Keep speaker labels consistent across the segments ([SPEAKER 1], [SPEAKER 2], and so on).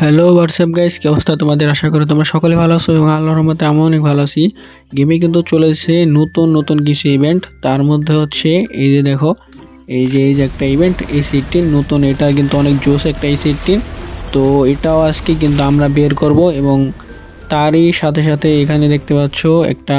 [SPEAKER 1] Hello WhatsApp guys কি অবস্থা তোমাদের? আশা করি তোমরা সকলে ভালো আছো এবং আল্লাহর মতে আমি অনেক ভালো আছি। গেমে কিন্তু চলেছে নতুন নতুন কিছু ইভেন্ট তার মধ্যে হচ্ছে, এই যে দেখো, এই যে এই যে একটা ইভেন্ট এই সিটটিন নতুন এটা কিন্তু অনেক জোস একটা এই সিটটিন তো এটাও আজকে কিন্তু আমরা বের করব এবং তারই সাথে সাথে এখানে দেখতে পাচ্ছ একটা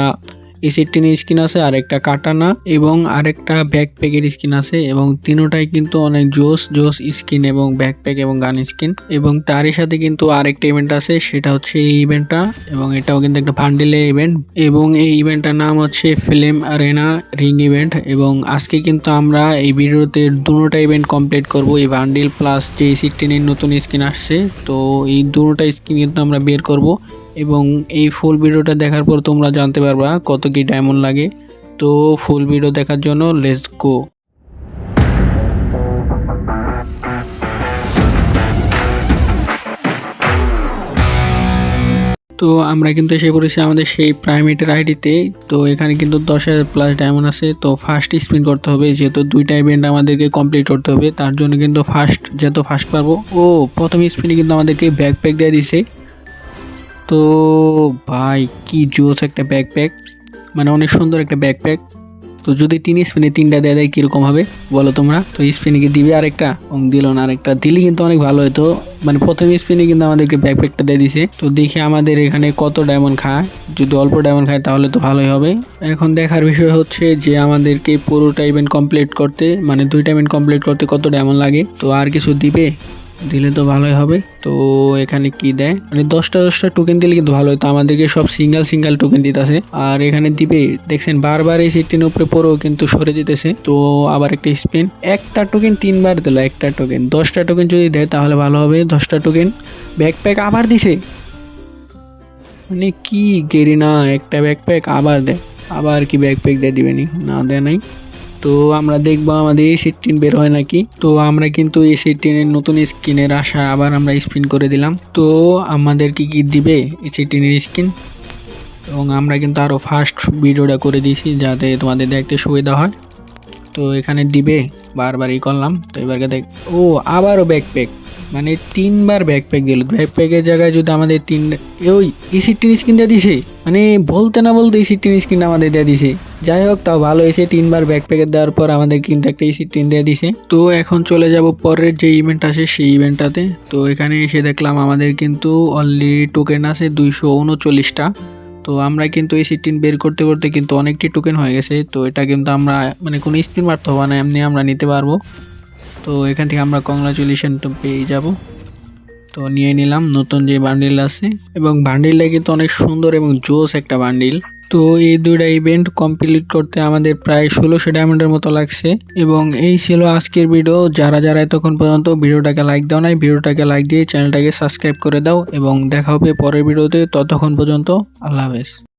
[SPEAKER 1] এসিটিন স্কিন আছে আর একটা কাটানা এবং আরেকটা ব্যাকপ্যাকের স্কিন আছে এবং তিনোটাই কিন্তু অনেক জোস জোস স্কিন এবং ব্যাকপ্যাক এবং গান স্কিন এবং তারই সাথে কিন্তু আরেকটা ইভেন্ট আছে, সেটা হচ্ছে এই ইভেন্টটা এবং এটাও কিন্তু একটা ভান্ডেলের ইভেন্ট এবং এই ইভেন্টটার নাম হচ্ছে ফিল্ম আরেনা রিং ইভেন্ট এবং আজকে কিন্তু আমরা এই ভিডিওতে দুটোটা ইভেন্ট কমপ্লিট করব। এই ভান্ডেল প্লাস যে সিক্সটিনের নতুন স্কিন আসছে, তো এই দুটোটা স্কিন কিন্তু আমরা বের করব। এবং এই ফুল ভিডিওটা দেখার পর তোমরা জানতে পারবা কত কি ডায়মন্ড লাগে। তো ফুল ভিডিও দেখার জন্য লেটস গো তো আমরা কিন্তু এসে পড়েছি আমাদের সেই প্রাইমেটের আইডিতে তো এখানে কিন্তু দশ হাজার প্লাস ডায়মন্ড আছে। তো ফার্স্ট স্পিন করতে হবে, যেহেতু দুইটা ইভেন্ট আমাদেরকে কমপ্লিট করতে হবে, তার জন্য কিন্তু ফার্স্ট যত ফার্স্ট পারব, ও প্রথম স্পিনে কিন্তু আমাদেরকে ব্যাকপ্যাক দিয়ে দিছে তো ভাই, কি জোস একটা ব্যাকপ্যাক মানে অনেক সুন্দর একটা ব্যাকপ্যাক তো যদি তিন স্পিনে তিনটা দেয় দেয় কীরকম হবে? বলো তোমরা। তো স্পিনে কি দিবে আরেকটা? এবং দিল না আরেকটা। দিলে কিন্তু অনেক ভালো হতো মানে প্রথম স্পিনে কিন্তু আমাদেরকে ব্যাকপ্যাকটা দিয়ে দিছে। তো দেখি আমাদের এখানে কত ডায়মন্ড খায়। যদি অল্প ডায়মন্ড খায়, তাহলে তো ভালোই হবে। এখন দেখার বিষয় হচ্ছে যে, আমাদেরকে পুরোটা ইভেন্ট কমপ্লিট করতে মানে দুইটা ইভেন্ট কমপ্লিট করতে কত ডায়মন্ড লাগে? তো আর কিছু দিবে? দিলে তো ভালোই হবে। তো এখানে কি দেয়? মানে দশটা দশটা টোকেন দিলে কিন্তু ভালো হতো আমাদেরকে সব সিঙ্গেল সিঙ্গেল টোকেন দিতেছে আর এখানে দিবে দেখছেন বারবার এই সিটির উপরে পরেও কিন্তু সরে যেতেছে। তো আবার একটা স্পিন একটা টোকেন তিনবার দিল, একটা টোকেন দশটা টোকেন যদি দেয় তাহলে ভালো হবে। দশটা টোকেন ব্যাকপ্যাক আবার দিছে। মানে কি গেরি না একটা ব্যাকপ্যাক আবার দেয়। আবার কি ব্যাকপ্যাক দিয়ে দিবেনি? না দেয় নাই। তো আমরা দেখব আমাদের এই সিটিন বের হয় নাকি। তো আমরা কিন্তু এই সিটিনের নতুন স্কিনের আশা আবার আমরা স্পিন করে দিলাম। তো আমাদের কি কি দিবে এই সিটিনের স্কিন এবং আমরা কিন্তু আরও ফার্স্ট ভিডিওটা করে দিয়েছি যাতে তোমাদের দেখতে সুবিধা হয়। তো এখানে দিবে, বারবারই করলাম। তো এবারকে দেখ ও, আবারও ব্যাকপ্যাক মানে তিনবার ব্যাকপ্যাক দিল ব্যাকপ্যাকের জায়গায় যদি আমাদের তিন ওই এসি টিন স্ক্রিনটা দিছে? মানে বলতে না বলতে এসি টিন স্ক্রিন আমাদের দিয়ে দিছে। যাই হোক, তাও ভালো এসে তিনবার ব্যাকপ্যাকের দেওয়ার পর আমাদের কিন্তু একটা এসি টিন দিয়ে দিছে। তো এখন চলে যাব পরের যে ইভেন্ট আছে, সেই ইভেন্টটাতে তো এখানে এসে দেখলাম আমাদের কিন্তু অলরেডি টোকেন আছে দুইশো উনচল্লিশটা। তো আমরা কিন্তু এই সিটিন বের করতে করতে কিন্তু অনেকটি টোকেন হয়ে গেছে। তো এটা কিন্তু আমরা মানে কোনো স্পিন মারতে হবে না, এমনি আমরা নিতে পারব। তো এখান থেকে আমরা কংগ্রাচুলেশন তো পেয়ে যাব। তো নিয়ে নিলাম নতুন যে বান্ডিল আছে এবং বান্ডিলটা কিন্তু অনেক সুন্দর এবং জোস একটা বান্ডিল তো এই দুইটা ইভেন্ট কমপ্লিট করতে আমাদের প্রায় ষোলোশো ডায়মন্ডের মতো লাগছে এবং এই ছিল আজকের ভিডিও যারা যারা এতক্ষণ পর্যন্ত ভিডিওটাকে লাইক দাও নাই, ভিডিওটাকে লাইক দিয়ে চ্যানেলটাকে সাবস্ক্রাইব করে দাও এবং দেখা হবে পরের ভিডিওতে ততক্ষণ পর্যন্ত আল্লাহ হাফেজ।